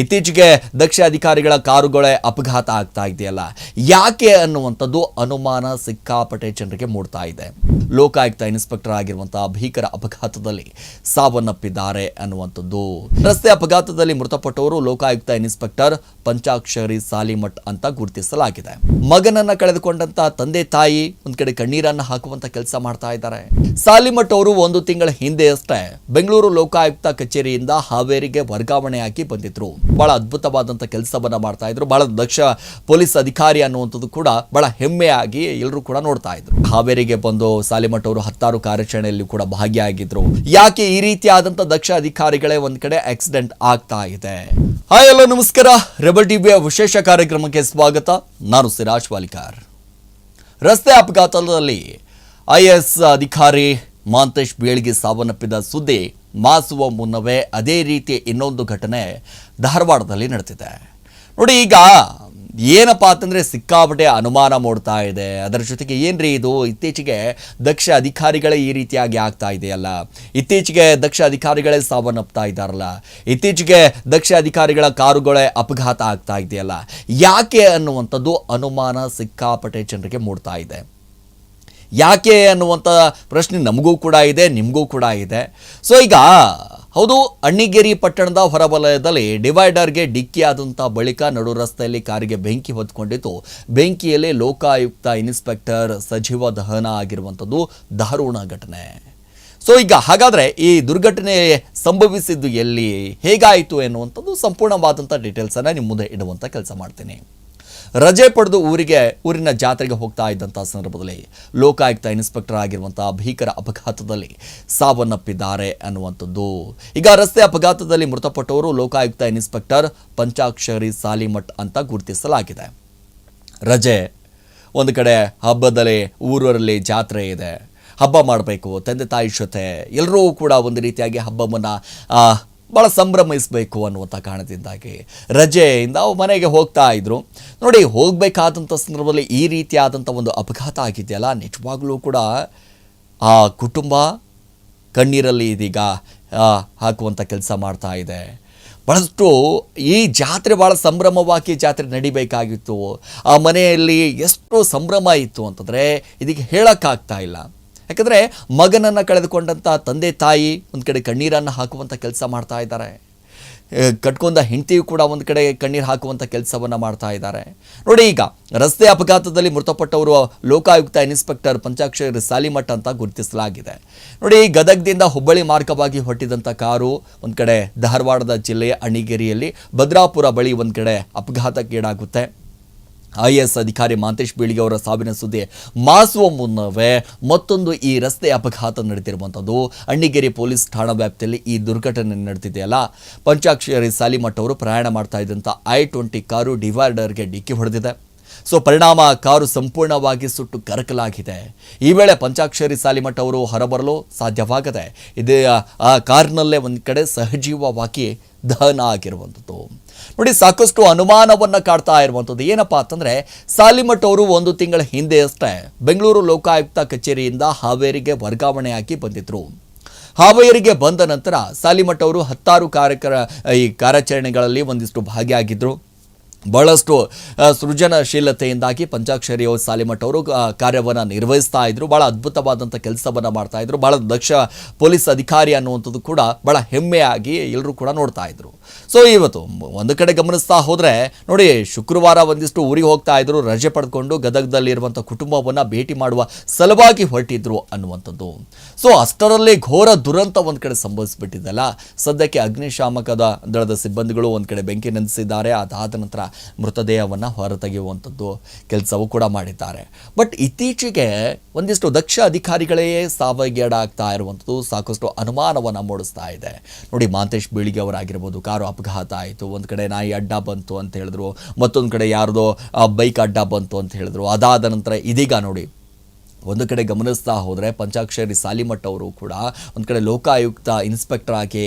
ಇತ್ತೀಚೆಗೆ ದಕ್ಷ ಅಧಿಕಾರಿಗಳ ಕಾರುಗಳೇ ಅಪಘಾತ ಆಗ್ತಾ ಇದೆಯಲ್ಲ, ಯಾಕೆ ಅನ್ನುವಂಥದ್ದು ಅನುಮಾನ ಸಿಕ್ಕಾಪಟ್ಟೆ ಜನರಿಗೆ ಮೂಡ್ತಾ ಇದೆ. ಲೋಕಾಯುಕ್ತ ಇನ್ಸ್ಪೆಕ್ಟರ್ ಆಗಿರುವಂತಹ ಭೀಕರ ಅಪಘಾತದಲ್ಲಿ ಸಾವನ್ನಪ್ಪಿದ್ದಾರೆ ಅನ್ನುವಂಥದ್ದು. ರಸ್ತೆ ಅಪಘಾತದಲ್ಲಿ ಮೃತಪಟ್ಟವರು ಲೋಕಾಯುಕ್ತ ಇನ್ಸ್ಪೆಕ್ಟರ್ ಪಂಚಾಕ್ಷರಿ ಸಾಲಿಮಠ್ ಅಂತ ಗುರುತಿಸಲಾಗಿದೆ. ಮಗನನ್ನ ಕಳೆದುಕೊಂಡಂತ ತಂದೆ ತಾಯಿ ಒಂದ್ ಕಡೆ ಕಣ್ಣೀರನ್ನ ಹಾಕುವಂತ ಕೆಲಸ ಮಾಡ್ತಾ ಇದ್ದಾರೆ. ಸಾಲಿಮಠ್ ಅವರು ಒಂದು ತಿಂಗಳ ಹಿಂದೆಯಷ್ಟೇ ಬೆಂಗಳೂರು ಲೋಕಾಯುಕ್ತ ಕಚೇರಿಯಿಂದ ಹಾವೇರಿಗೆ ವರ್ಗಾವಣೆಯಾಗಿ ಬಂದಿದ್ರು. ಬಹಳ ಅದ್ಭುತವಾದಂಥ ಕೆಲಸವನ್ನ ಮಾಡ್ತಾ ಇದ್ರು. ಭಾಳ ದಕ್ಷ ಪೊಲೀಸ್ ಅಧಿಕಾರಿ ಅನ್ನುವಂಥದ್ದು ಕೂಡ ಭಾಳ ಹೆಮ್ಮೆಯಾಗಿ ಎಲ್ಲರೂ ಕೂಡ ನೋಡ್ತಾ ಇದ್ರು. ಹಾವೇರಿಗೆ ಬಂದು ಸಾಲಿಮಠ ಅವರು ಹತ್ತಾರು ಕಾರ್ಯಾಚರಣೆಯಲ್ಲಿ ಕೂಡ ಭಾಗಿಯಾಗಿದ್ರು. ಯಾಕೆ ಈ ರೀತಿಯಾದಂಥ ದಕ್ಷ ಅಧಿಕಾರಿಗಳೇ ಒಂದ್ ಕಡೆ ಆಕ್ಸಿಡೆಂಟ್ ಆಗ್ತಾ ಇದೆ? ಹಾಯ್ ಎಲ್ಲೋ ನಮಸ್ಕಾರ. ರೆಬಲ್ ಟಿವಿಯ ವಿಶೇಷ ಕಾರ್ಯಕ್ರಮಕ್ಕೆ ಸ್ವಾಗತ. ನಾನು ಸಿರಾಜ್ ವಾಲಿಕಾರ್ ರಸ್ತೆ ಅಪಘಾತದಲ್ಲಿ ಐ ಅಧಿಕಾರಿ ಮಾಂತೇಶ್ ಬೀಳ್ಗಿ ಸಾವನ್ನಪ್ಪಿದ ಸುದ್ದಿ ಮಾಸುವ ಮುನ್ನವೇ ಅದೇ ರೀತಿ ಇನ್ನೊಂದು ಘಟನೆ ಧಾರವಾಡದಲ್ಲಿ ನಡೆದಿದೆ. ನೋಡಿ ಈಗ ಏನಪ್ಪ ಅಂತಂದರೆ ಸಿಕ್ಕಾಪಟ್ಟೆ ಅನುಮಾನ ಮೂಡ್ತಾ ಇದೆ. ಅದರ ಜೊತೆಗೆ ಏನ್ರಿ ಇದು? ಇತ್ತೀಚೆಗೆ ದಕ್ಷ ಅಧಿಕಾರಿಗಳೇ ಈ ರೀತಿಯಾಗಿ ಆಗ್ತಾ ಇದೆಯಲ್ಲ. ಇತ್ತೀಚೆಗೆ ದಕ್ಷ ಅಧಿಕಾರಿಗಳೇ ಸಾವನ್ನಪ್ತಾ ಇದ್ದಾರಲ್ಲ. ಇತ್ತೀಚೆಗೆ ದಕ್ಷ ಅಧಿಕಾರಿಗಳ ಕಾರುಗಳೇ ಅಪಘಾತ ಆಗ್ತಾ ಇದೆಯಲ್ಲ. ಯಾಕೆ ಅನ್ನುವಂಥದ್ದು ಅನುಮಾನ ಸಿಕ್ಕಾಪಟ್ಟೆ ಜನರಿಗೆ ಮೂಡ್ತಾ ಇದೆ. ಯಾಕೆ ಅನ್ನುವಂಥ ಪ್ರಶ್ನೆ ನಮಗೂ ಕೂಡ ಇದೆ, ನಿಮಗೂ ಕೂಡ ಇದೆ. ಸೊ ಈಗ ಹೌದು, ಅಣ್ಣಿಗೇರಿ ಪಟ್ಟಣದ ಹೊರವಲಯದಲ್ಲಿ ಡಿವೈಡರ್ಗೆ ಡಿಕ್ಕಿ ಆದಂಥ ಬಳಿಕ ನಡು ರಸ್ತೆಯಲ್ಲಿ ಕಾರಿಗೆ ಬೆಂಕಿ ಹೊತ್ಕೊಂಡಿತ್ತು. ಬೆಂಕಿಯಲ್ಲಿ ಲೋಕಾಯುಕ್ತ ಇನ್ಸ್ಪೆಕ್ಟರ್ ಸಜೀವ ದಹನ ಆಗಿರುವಂಥದ್ದು ದಾರುಣ ಘಟನೆ. ಸೊ ಈಗ ಹಾಗಾದರೆ ಈ ದುರ್ಘಟನೆ ಸಂಭವಿಸಿದ್ದು ಎಲ್ಲಿ, ಹೇಗಾಯಿತು ಎನ್ನುವಂಥದ್ದು ಸಂಪೂರ್ಣವಾದಂಥ ಡೀಟೇಲ್ಸನ್ನು ನಿಮ್ಮ ಮುಂದೆ ಇಡುವಂಥ ಕೆಲಸ ಮಾಡ್ತೀನಿ. ರಜೆ ಪಡೆದು ಊರಿಗೆ, ಊರಿನ ಜಾತ್ರೆಗೆ ಹೋಗ್ತಾ ಇದ್ದಂಥ ಸಂದರ್ಭದಲ್ಲಿ ಲೋಕಾಯುಕ್ತ ಇನ್ಸ್ಪೆಕ್ಟರ್ ಆಗಿರುವಂತಹ ಭೀಕರ ಅಪಘಾತದಲ್ಲಿ ಸಾವನ್ನಪ್ಪಿದ್ದಾರೆ ಅನ್ನುವಂಥದ್ದು. ಈಗ ರಸ್ತೆ ಅಪಘಾತದಲ್ಲಿ ಮೃತಪಟ್ಟವರು ಲೋಕಾಯುಕ್ತ ಇನ್ಸ್ಪೆಕ್ಟರ್ ಪಂಚಾಕ್ಷರಿ ಸಾಲಿಮಠ್ ಅಂತ ಗುರುತಿಸಲಾಗಿದೆ. ರಜೆ. ಒಂದು ಕಡೆ ಹಬ್ಬದಲ್ಲಿ ಊರಲ್ಲಿ ಜಾತ್ರೆ ಇದೆ. ಹಬ್ಬ ಮಾಡಬೇಕು, ತಂದೆ ತಾಯಿ ಜೊತೆ. ಎಲ್ಲರೂ ಕೂಡ ಒಂದು ರೀತಿಯಾಗಿ ಹಬ್ಬವನ್ನು ಭಾಳ ಸಂಭ್ರಮಿಸಬೇಕು ಅನ್ನುವಂಥ ಕಾರಣದಿಂದಾಗಿ ರಜೆಯಿಂದ ಅವ್ರು ಮನೆಗೆ ಹೋಗ್ತಾ ಇದ್ದರು ನೋಡಿ, ಹೋಗಬೇಕಾದಂಥ ಸಂದರ್ಭದಲ್ಲಿ ಈ ರೀತಿಯಾದಂಥ ಒಂದು ಅಪಘಾತ ಆಗಿದೆಯಲ್ಲ, ನಿಜವಾಗಲೂ ಕೂಡ ಆ ಕುಟುಂಬ ಕಣ್ಣೀರಲ್ಲಿ ಇದೀಗ ಹಾಕುವಂಥ ಕೆಲಸ ಮಾಡ್ತಾ ಇದೆ. ಬಹಳಷ್ಟು ಈ ಜಾತ್ರೆ ಭಾಳ ಸಂಭ್ರಮವಾಗಿ ಜಾತ್ರೆ ನಡಿಬೇಕಾಗಿತ್ತು. ಆ ಮನೆಯಲ್ಲಿ ಎಷ್ಟು ಸಂಭ್ರಮ ಇತ್ತು ಅಂತಂದರೆ ಇದಕ್ಕೆ ಹೇಳೋಕ್ಕಾಗ್ತಾ ಇಲ್ಲ. ಯಾಕಂದರೆ ಮಗನನ್ನು ಕಳೆದುಕೊಂಡಂಥ ತಂದೆ ತಾಯಿ ಒಂದು ಕಡೆ ಕಣ್ಣೀರನ್ನು ಹಾಕುವಂಥ ಕೆಲಸ ಮಾಡ್ತಾ ಇದ್ದಾರೆ. ಕಟ್ಕೊಂಡ ಹೆಂಡತಿಯು ಕೂಡ ಒಂದು ಕಡೆ ಕಣ್ಣೀರು ಹಾಕುವಂಥ ಕೆಲಸವನ್ನು ಮಾಡ್ತಾ ಇದ್ದಾರೆ. ನೋಡಿ ಈಗ, ರಸ್ತೆ ಅಪಘಾತದಲ್ಲಿ ಮೃತಪಟ್ಟವರು ಲೋಕಾಯುಕ್ತ ಇನ್ಸ್ಪೆಕ್ಟರ್ ಪಂಚಾಕ್ಷರಿ ಸಾಲಿಮಠ ಅಂತ ಗುರುತಿಸಲಾಗಿದೆ. ನೋಡಿ, ಗದಗದಿಂದ ಹುಬ್ಬಳ್ಳಿ ಮಾರ್ಗವಾಗಿ ಹೊಟ್ಟಿದಂಥ ಕಾರು ಒಂದು ಕಡೆ ಧಾರವಾಡದ ಜಿಲ್ಲೆಯ ಅಣಿಗೇರಿಯಲ್ಲಿ ಭದ್ರಾಪುರ ಬಳಿ ಒಂದು ಕಡೆ ಅಪಘಾತಕ್ಕೀಡಾಗುತ್ತೆ. ಐ ಎಸ್ ಅಧಿಕಾರಿ ಮಾಂತೇಶ್ ಬೀಳಿಗೆ ಅವರ ಸಾವಿನ ಸುದ್ದಿ ಮಾಸುವ ಮುನ್ನವೇ ಮತ್ತೊಂದು ಈ ರಸ್ತೆ ಅಪಘಾತ ನಡೆದಿರುವಂಥದ್ದು ಅಣ್ಣಿಗೇರಿ ಪೊಲೀಸ್ ಠಾಣಾ ವ್ಯಾಪ್ತಿಯಲ್ಲಿ ಈ ದುರ್ಘಟನೆ ನಡೆದಿದೆಯಲ್ಲ. ಪಂಚಾಕ್ಷರಿ ಸಾಲಿಮಠ್ ಅವರು ಪ್ರಯಾಣ ಮಾಡ್ತಾ ಇದ್ದಂಥ ಐ ಟ್ವೆಂಟಿ ಕಾರು ಡಿವೈಡರ್ಗೆ ಡಿಕ್ಕಿ ಹೊಡೆದಿದೆ. ಸೊ ಪರಿಣಾಮ ಕಾರು ಸಂಪೂರ್ಣವಾಗಿ ಸುಟ್ಟು ಕರಕಲಾಗಿದೆ. ಈ ವೇಳೆ ಪಂಚಾಕ್ಷರಿ ಸಾಲಿಮಠ ಅವರು ಹೊರಬರಲು ಸಾಧ್ಯವಾಗದೆ, ಇದೇ, ಆ- ಕಾರ್ನಲ್ಲೇ ಒಂದು ಕಡೆ ಸಹಜೀವವಾಗಿ ದಹನ ಆಗಿರುವಂಥದ್ದು. ನೋಡಿ, ಸಾಕಷ್ಟು ಅನುಮಾನವನ್ನು ಕಾಡ್ತಾ ಇರುವಂಥದ್ದು. ಏನಪ್ಪಾ ಅಂತಂದ್ರೆ, ಸಾಲಿಮಠ ಅವರು ಒಂದು ತಿಂಗಳ ಹಿಂದೆಯಷ್ಟೇ ಬೆಂಗಳೂರು ಲೋಕಾಯುಕ್ತ ಕಚೇರಿಯಿಂದ ಹಾವೇರಿಗೆ ವರ್ಗಾವಣೆಯಾಗಿ ಬಂದಿದ್ದರು ಹಾವೇರಿಗೆ ಬಂದ ನಂತರ ಸಾಲಿಮಠ ಅವರು ಹತ್ತಾರು ಕಾರ್ಯಕ್ರ, ಈ ಕಾರ್ಯಾಚರಣೆಗಳಲ್ಲಿ ಒಂದಿಷ್ಟು ಭಾಗಿಯಾಗಿದ್ರು. ಬಹಳಷ್ಟು ಸೃಜನಶೀಲತೆಯಿಂದಾಗಿ ಪಂಚಾಕ್ಷರಿ ಸಾಲಿಮಠ್ ಅವರು ಕಾರ್ಯವನ್ನು ನಿರ್ವಹಿಸ್ತಾ ಇದ್ರು. ಬಹಳ ಅದ್ಭುತವಾದಂಥ ಕೆಲಸವನ್ನು ಮಾಡ್ತಾ ಇದ್ರು. ಬಹಳ ದಕ್ಷ ಪೊಲೀಸ್ ಅಧಿಕಾರಿ ಅನ್ನುವಂಥದ್ದು ಕೂಡ ಬಹಳ ಹೆಮ್ಮೆಯಾಗಿ ಎಲ್ಲರೂ ಕೂಡ ನೋಡ್ತಾ ಇದ್ರು. ಸೊ ಇವತ್ತು ಒಂದು ಕಡೆ ಗಮನಿಸ್ತಾ ಹೋದರೆ, ನೋಡಿ, ಶುಕ್ರವಾರ ಒಂದಿಷ್ಟು ಊರಿಗೆ ಹೋಗ್ತಾ ಇದ್ರು. ರಜೆ ಪಡೆದುಕೊಂಡು ಗದಗದಲ್ಲಿರುವಂಥ ಕುಟುಂಬವನ್ನು ಭೇಟಿ ಮಾಡುವ ಸಲುವಾಗಿ ಹೊರಟಿದ್ರು ಅನ್ನುವಂಥದ್ದು. ಸೊ ಅಷ್ಟರಲ್ಲೇ ಘೋರ ದುರಂತ ಒಂದು ಕಡೆ ಸಂಭವಿಸಿಬಿಟ್ಟಿದ್ದಲ್ಲ ಸದ್ಯಕ್ಕೆ ಅಗ್ನಿಶಾಮಕದ ದಳದ ಸಿಬ್ಬಂದಿಗಳು ಒಂದು ಕಡೆ ಬೆಂಕಿ ನಂದಿಸಿದ್ದಾರೆ. ಅದಾದ ನಂತರ ಮೃತದೇಹವನ್ನು ಹೊರತೆಗೆಯುವಂಥದ್ದು ಕೆಲಸವೂ ಕೂಡ ಮಾಡಿದ್ದಾರೆ. ಬಟ್ ಇತ್ತೀಚೆಗೆ ಒಂದಿಷ್ಟು ದಕ್ಷ ಅಧಿಕಾರಿಗಳೇ ಸಾವಗೇಡಾಗ್ತಾ ಇರುವಂಥದ್ದು ಸಾಕಷ್ಟು ಅನುಮಾನವನ್ನು ಮೂಡಿಸ್ತಾ ಇದೆ. ನೋಡಿ, ಮಾಂತೇಶ್ ಬೀಳಿಗೆ ಅವರಾಗಿರ್ಬೋದು, ಕಾರು ಅಪಘಾತ ಆಯಿತು, ಒಂದು ಕಡೆ ನಾಯಿ ಅಡ್ಡ ಬಂತು ಅಂತ ಹೇಳಿದ್ರು, ಮತ್ತೊಂದು ಕಡೆ ಯಾರ್ದೋ ಬೈಕ್ ಅಡ್ಡ ಬಂತು ಅಂತ ಹೇಳಿದ್ರು. ಅದಾದ ನಂತರ ಇದೀಗ ನೋಡಿ ಒಂದು ಕಡೆ ಗಮನಿಸ್ತಾ ಹೋದರೆ ಪಂಚಾಕ್ಷರಿ ಸಾಲಿಮಠ್ ಅವರು ಕೂಡ ಒಂದು ಕಡೆ ಲೋಕಾಯುಕ್ತ ಇನ್ಸ್ಪೆಕ್ಟರ್ ಆಗಿ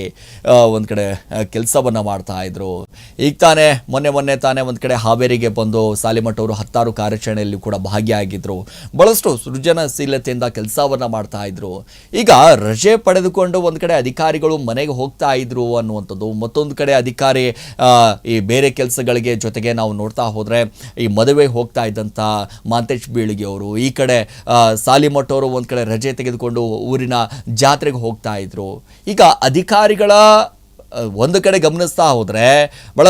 ಒಂದು ಕಡೆ ಕೆಲಸವನ್ನು ಮಾಡ್ತಾ ಇದ್ರು. ಈಗ ತಾನೇ, ಮೊನ್ನೆ ಮೊನ್ನೆ ತಾನೇ ಒಂದು ಕಡೆ ಹಾವೇರಿಗೆ ಬಂದು ಸಾಲಿಮಠ್ ಅವರು ಹತ್ತಾರು ಕಾರ್ಯಾಚರಣೆಯಲ್ಲಿ ಕೂಡ ಭಾಗಿಯಾಗಿದ್ದರು ಬಹಳಷ್ಟು ಸೃಜನಶೀಲತೆಯಿಂದ ಕೆಲಸವನ್ನು ಮಾಡ್ತಾ ಇದ್ರು. ಈಗ ರಜೆ ಪಡೆದುಕೊಂಡು ಒಂದು ಕಡೆ ಅಧಿಕಾರಿಗಳು ಮನೆಗೆ ಹೋಗ್ತಾ ಇದ್ರು ಅನ್ನುವಂಥದ್ದು, ಮತ್ತೊಂದು ಕಡೆ ಅಧಿಕಾರಿ ಈ ಬೇರೆ ಕೆಲಸಗಳಿಗೆ ಜೊತೆಗೆ ನಾವು ನೋಡ್ತಾ ಹೋದರೆ ಈ ಮದುವೆ ಹೋಗ್ತಾ ಇದ್ದಂಥ ಮಾಂತೇಶ್ ಬೀಳಿಗೆ ಅವರು, ಈ ಕಡೆ ಸಾಲಿಮಠ್ ಒಂದು ಕಡೆ ರಜೆ ತೆಗೆದುಕೊಂಡು ಊರಿನ ಜಾತ್ರೆಗೆ ಹೋಗ್ತಾ ಇದ್ರು. ಈಗ ಅಧಿಕಾರಿಗಳ ಒಂದು ಕಡೆ ಗಮನಿಸ್ತಾ ಹೋದರೆ ಬಹಳ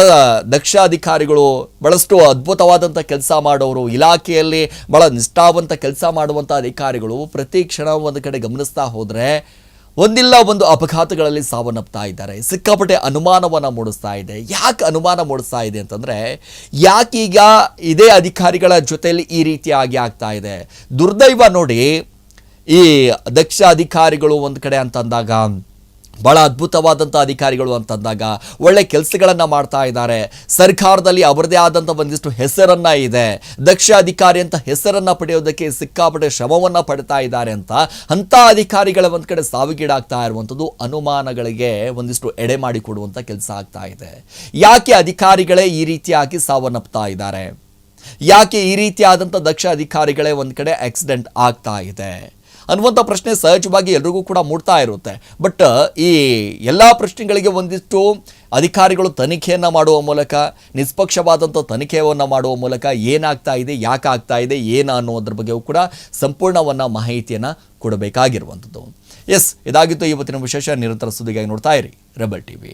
ದಕ್ಷ ಅಧಿಕಾರಿಗಳು ಬಹಳಷ್ಟು ಅದ್ಭುತವಾದಂಥ ಕೆಲಸ ಮಾಡೋರು, ಇಲಾಖೆಯಲ್ಲಿ ಬಹಳ ನಿಷ್ಠಾವಂತ ಕೆಲಸ ಮಾಡುವಂಥ ಅಧಿಕಾರಿಗಳು ಪ್ರತಿ ಕ್ಷಣ ಒಂದು ಕಡೆ ಗಮನಿಸ್ತಾ ಹೋದರೆ ಒಂದಿಲ್ಲ, ಒಂದು ಅಪಘಾತಗಳಲ್ಲಿ ಸಾವನ್ನಪ್ತಾ ಇದ್ದಾರೆ. ಸಿಕ್ಕಾಪಟ್ಟೆ ಅನುಮಾನವನ್ನು ಮೂಡಿಸ್ತಾ ಇದೆ. ಯಾಕೆ ಅನುಮಾನ ಮೂಡಿಸ್ತಾ ಇದೆ ಅಂತಂದರೆ, ಯಾಕೀಗ ಇದೇ ಅಧಿಕಾರಿಗಳ ಜೊತೆಯಲ್ಲಿ ಈ ರೀತಿಯಾಗಿ ಆಗ್ತಾ ಇದೆ. ದುರ್ದೈವ ನೋಡಿ ಈ ದಕ್ಷ ಅಧಿಕಾರಿಗಳು ಒಂದು ಕಡೆ ಅಂತಂದಾಗ ಬಹಳ ಅದ್ಭುತವಾದಂಥ ಅಧಿಕಾರಿಗಳು ಅಂತಂದಾಗ ಒಳ್ಳೆ ಕೆಲಸಗಳನ್ನು ಮಾಡ್ತಾ ಇದ್ದಾರೆ. ಸರ್ಕಾರದಲ್ಲಿ ಅವರದೇ ಆದಂಥ ಒಂದಿಷ್ಟು ಹೆಸರನ್ನು ಇದೆ. ದಕ್ಷ ಅಧಿಕಾರಿ ಅಂತ ಹೆಸರನ್ನು ಪಡೆಯೋದಕ್ಕೆ ಸಿಕ್ಕಾಪಟ್ಟೆ ಶ್ರಮವನ್ನು ಪಡ್ತಾ ಇದ್ದಾರೆ ಅಂತ ಅಂಥ ಅಧಿಕಾರಿಗಳ ಒಂದು ಕಡೆ ಸಾವಿಗೀಡಾಗ್ತಾ ಇರುವಂಥದ್ದು ಅನುಮಾನಗಳಿಗೆ ಒಂದಿಷ್ಟು ಎಡೆ ಮಾಡಿಕೊಡುವಂಥ ಕೆಲಸ ಆಗ್ತಾ ಇದೆ. ಯಾಕೆ ಅಧಿಕಾರಿಗಳೇ ಈ ರೀತಿಯಾಗಿ ಸಾವನ್ನಪ್ತಾ ಇದ್ದಾರೆ? ಯಾಕೆ ಈ ರೀತಿಯಾದಂಥ ದಕ್ಷ ಅಧಿಕಾರಿಗಳೇ ಒಂದು ಕಡೆ ಆಕ್ಸಿಡೆಂಟ್ ಆಗ್ತಾ ಇದೆ? ಅನ್ನುವಂಥ ಪ್ರಶ್ನೆ ಸಹಜವಾಗಿ ಎಲ್ರಿಗೂ ಕೂಡ ಮೂಡ್ತಾ ಇರುತ್ತೆ. ಬಟ್ ಈ ಎಲ್ಲ ಪ್ರಶ್ನೆಗಳಿಗೆ ಒಂದಿಷ್ಟು ಅಧಿಕಾರಿಗಳು ತನಿಖೆಯನ್ನು ಮಾಡುವ ಮೂಲಕ, ನಿಷ್ಪಕ್ಷವಾದಂಥ ತನಿಖೆಯನ್ನು ಮಾಡುವ ಮೂಲಕ ಏನಾಗ್ತಾ ಇದೆ, ಯಾಕೆ ಆಗ್ತಾ ಇದೆ, ಏನು ಅನ್ನೋದ್ರ ಬಗ್ಗೆಯೂ ಕೂಡ ಸಂಪೂರ್ಣವನ್ನು ಮಾಹಿತಿಯನ್ನು ಕೊಡಬೇಕಾಗಿರುವಂಥದ್ದು. ಎಸ್ ಇದಾಗಿತ್ತು ಇವತ್ತಿನ ವಿಶೇಷ. ನಿರಂತರ ಸುದ್ದಿಗಾಗಿ ನೋಡ್ತಾ ಇರಿ. Rebel TV